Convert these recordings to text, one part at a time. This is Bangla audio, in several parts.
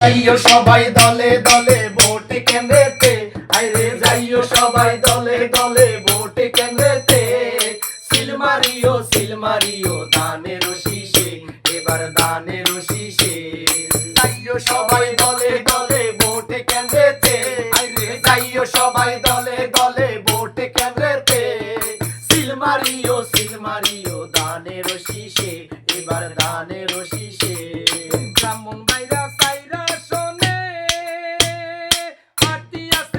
যাইও সবাই দলে দলে ভোট কেন্দ্রেতে। আরে যাইও সবাই দলে দলে ভোট কেন্দ্রেতে। সিলমারিও সিলমারিও দানের শীষে, এবার দানের শীষে। যাইও সবাই দলে দলে ভোট কেন্দ্রেতে। আরে যাইও সবাই দলে দলে ভোট কেন্দ্রেতে। সিলমারিও সিলমারিও দানের শীষে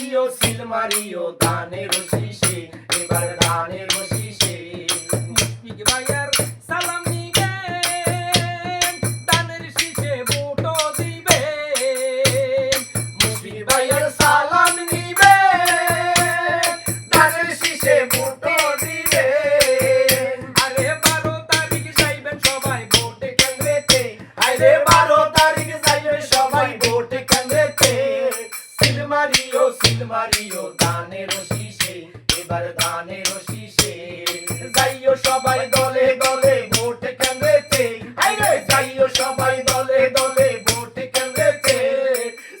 মারিও সিল মারিও দানের শীষে এবার দানের সিট মারিও দানের শীষে এবার দানের শীষে যাইও সবাই দলে দলে ভোট কেন্দ্রেতে। আইরে যাইও সবাই দলে দলে ভোট কেন্দ্রেতে।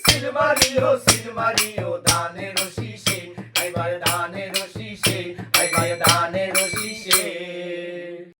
সিট মারিও সিট মারিও দানের শীষে এবার দানের শীষে এবার দানের